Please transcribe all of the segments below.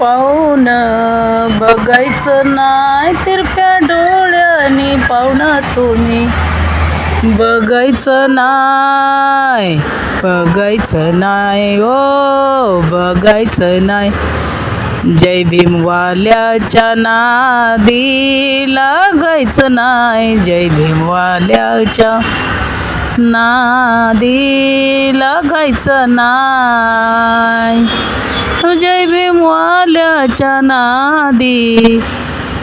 पाहुण बघायचं नाही तिरप्या डोळ्याने पाहुणा तुम्ही. बघायचं नाही बघायचं नाही ओ बघायचं नाही. जय भीमवाल्याच्या नादी लागायचं नाही जय भीमवाल्याच्या नादी लागायचं नाही. जय भीम वाल्याच्या नादी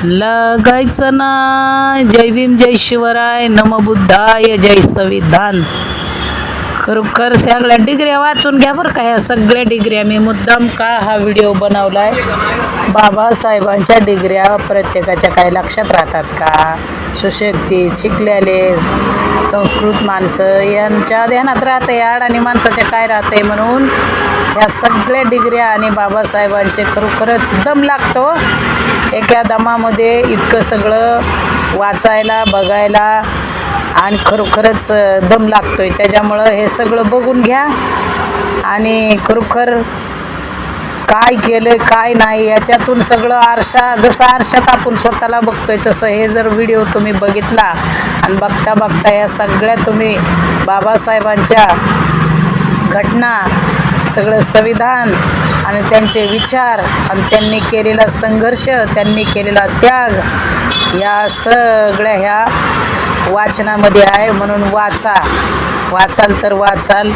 लागायचं ना. जय भीम जय शिवराय नम बुद्धाय जय संविधान. खरोखर सगळ्या डिग्र्या वाचून घ्या बरं का ह्या सगळ्या डिग्र्या. मी मुद्दाम का हा व्हिडिओ बनवलाय? बाबासाहेबांच्या डिग्र्या प्रत्येकाच्या काही लक्षात राहतात का? सुशिक्षित शिकलेले संस्कृत माणसं यांच्या ध्यानात राहते आड आणि माणसाच्या काय राहते म्हणून या सगळ्या डिग्र्या आणि बाबासाहेबांचे खरोखरच दम लागतो. एका दमामध्ये इतकं सगळं वाचायला बघायला आणि खरोखरच दम लागतोय. त्याच्यामुळं हे सगळं बघून घ्या आणि खरोखर काय केलं काय नाही याच्यातून सगळं आरशा जसं आरशात आपण स्वतःला बघतोय तसं हे जर व्हिडिओ तुम्ही बघितला आणि बघता बघता या सगळ्या तुम्ही बाबासाहेबांच्या घटना सगळं संविधान आणि त्यांचे विचार आणि त्यांनी केलेला संघर्ष त्यांनी केलेला त्याग या सगळ्या ह्या वाचनामध्ये आहे म्हणून वाचा. वाचाल तर वाचाल.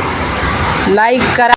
लाईक करा.